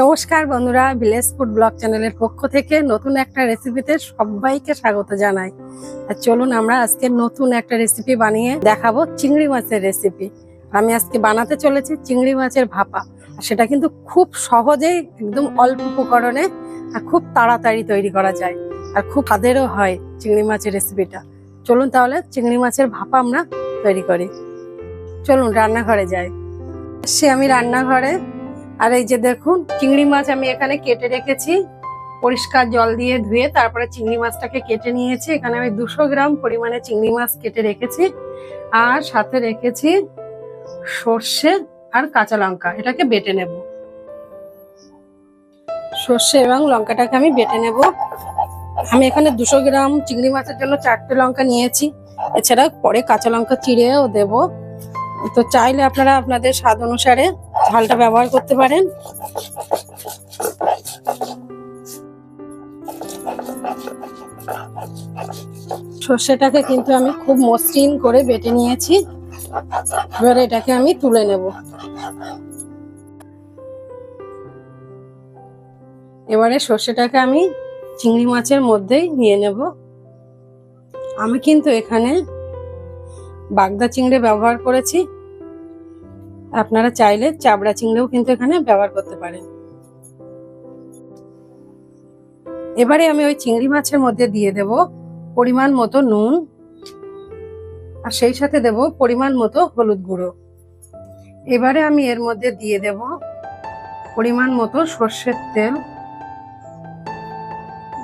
নমস্কার বন্ধুরা, village food blog চ্যানেলের পক্ষ থেকে নতুন একটা রেসিপিতে সবাইকে স্বাগত জানাই। আর চলুন আমরা আজকে নতুন একটা রেসিপি বানিয়ে দেখাবো চিংড়ি মাছের রেসিপি আমি আজকে বানাতে চলেছি চিংড়ি মাছের ভাপা। সেটা কিন্তু খুব সহজেই একদম অল্প উপকরণে আর খুব তাড়াতাড়ি তৈরি করা যায়। আর খুব স্বাদেরও হয় চিংড়ি মাছের রেসিপিটা চলুন তাহলে চিংড়ি মাছের ভাপা আমরা তৈরি করি। চলুন রান্নাঘরে যাই। সে আমি রান্নাঘরে। আর এই যে দেখুন, চিংড়ি মাছ আমি এখানে কেটে রেখেছি। পরিষ্কার জল দিয়ে ধুয়ে তারপরে চিংড়ি মাছটাকে কেটে নিয়েছি। এখানে আমি দুশো গ্রাম পরিমাণে চিংড়ি মাছ কেটে রেখেছি। আর সাথে রেখেছি সর্ষে আর কাঁচা লঙ্কা, এটাকে বেটে নেব। সর্ষে এবং লঙ্কাটাকে আমি বেটে নেব। আমি এখানে দুশো গ্রাম চিংড়ি মাছের জন্য চারটে লঙ্কা নিয়েছি। এছাড়া পরে কাঁচা লঙ্কা চিড়েও দেব। তো চাইলে আপনারা আপনাদের স্বাদ অনুসারে ঝালটা ব্যবহার করতে পারেন। সর্ষেটাকে কিন্তু আমি খুব মসৃণ করে বেটে নিয়েছি। এবার এটাকে আমি তুলে নেব। এবারে সর্ষেটাকে আমি চিংড়ি মাছের মধ্যেই নিয়ে নেব। আমি কিন্তু এখানে বাগদা চিংড়ি ব্যবহার করেছি। আপনারা চাইলে চাবড়া চিংড়িও কিন্তু এখানে ব্যবহার করতে পারেন। এবারে আমি ওই চিংড়ি মাছের মধ্যে দিয়ে দেব পরিমাণ মতো নুন আর সেই সাথে দেব পরিমাণ মতো হলুদ গুঁড়ো। এবারে আমি এর মধ্যে দিয়ে দেব পরিমাণ মতো সর্ষের তেল।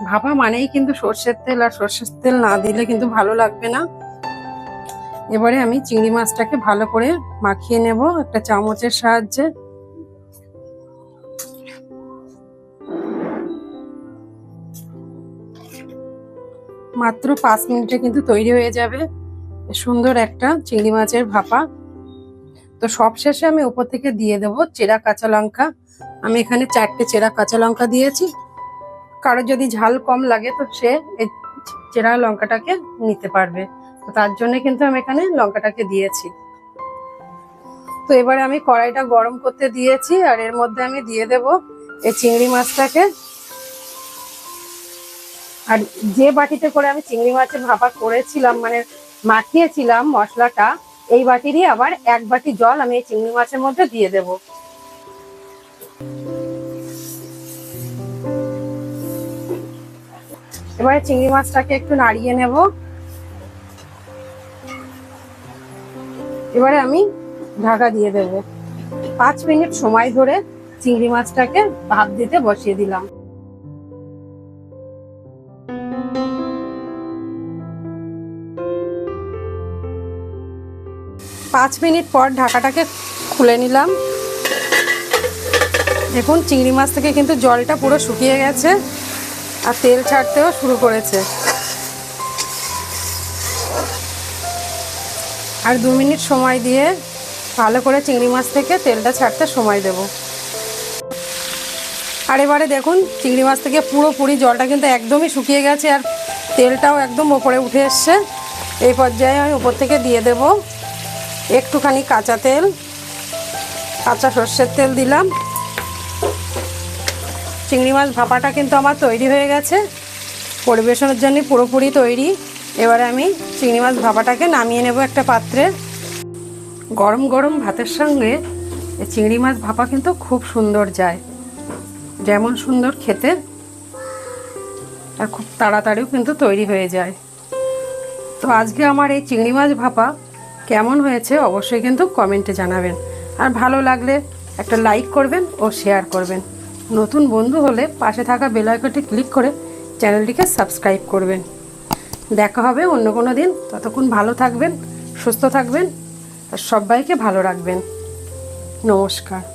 ভাপা মানেই কিন্তু সর্ষের তেল আর সর্ষের তেল না দিলে কিন্তু ভালো লাগবে না। এবারে আমি চিংড়ি মাছটাকে ভালো করে মাখিয়ে নেব একটা চামচের সাহায্যে। মাত্র পাঁচ মিনিটে কিন্তু তৈরি হয়ে যাবে সুন্দর একটা চিংড়ি মাছের ভাপা। তো সব শেষে আমি উপর থেকে দিয়ে দেব চেরা কাঁচা লঙ্কা। আমি এখানে চারটে চেরা কাঁচা লঙ্কা দিয়েছি। কারও যদি ঝাল কম লাগে তো সে এই চেরা লঙ্কাটাকে নিতে পারবে। তো তার জন্য কিন্তু আমি এখানে লঙ্কাটাকে দিয়েছি। তো এবারে আমি কড়াইটা গরম করতে দিয়েছি আর এর মধ্যে আমি দিয়ে দেব এই চিংড়ি মাছটাকে। আর যে বাটিতে করে আমি চিংড়ি মাছের ভাপা করেছিলাম মানে মাখিয়েছিলাম মশলাটা, এই বাটিরই আবার এক বাটি জল আমি এই চিংড়ি মাছের মধ্যে দিয়ে দেব। এবারে চিংড়ি মাছটাকে একটু নাড়িয়ে নেব। এবারে আমি ঢাকা দিয়ে দেব। পাঁচ মিনিট সময় ধরে চিংড়ি মাছটাকে ভাপ দিতে বসিয়ে দিলাম। পাঁচ মিনিট পর ঢাকাটাকে খুলে নিলাম। দেখুন, চিংড়ি মাছ থেকে কিন্তু জলটা পুরো শুকিয়ে গেছে আর তেল ছাড়তেও শুরু করেছে। আর দু মিনিট সময় দিয়ে ভালো করে চিংড়ি মাছ থেকে তেলটা ছাড়তে সময় দেব। আর এবারে দেখুন, চিংড়ি মাছ থেকে পুরোপুরি জলটা কিন্তু একদমই শুকিয়ে গেছে আর তেলটাও একদম ওপরে উঠে এসছে। এই পর্যায়ে আমি উপর থেকে দিয়ে দেব একটুখানি কাঁচা তেল, কাঁচা সর্ষের তেল দিলাম। চিংড়ি মাছ ভাপাটা কিন্তু আমার তৈরি হয়ে গেছে। পরিবেশনের জন্য পুরোপুরি তৈরি। এবারে আমি চিংড়ি মাছ ভাপাটাকে নামিয়ে নেব একটা পাত্রে। গরম গরম ভাতের সঙ্গে চিংড়ি মাছ ভাপা কিন্তু খুব সুন্দর যায়। যেমন সুন্দর খেতে, আর খুব তাড়াতাড়িও কিন্তু তৈরি হয়ে যায়। তো আজকে আমার এই চিংড়ি মাছ ভাপা কেমন হয়েছে অবশ্যই কিন্তু কমেন্টে জানাবেন। আর ভালো লাগলে একটা লাইক করবেন ও শেয়ার করবেন। নতুন বন্ধু হলে পাশে থাকা বেল আইকনটি ক্লিক করে চ্যানেলটিকে সাবস্ক্রাইব করবেন। দেখা হবে অন্য কোনো দিন। ততক্ষণ ভালো থাকবেন, সুস্থ থাকবেন, আর সবাইকে ভালো রাখবেন। নমস্কার।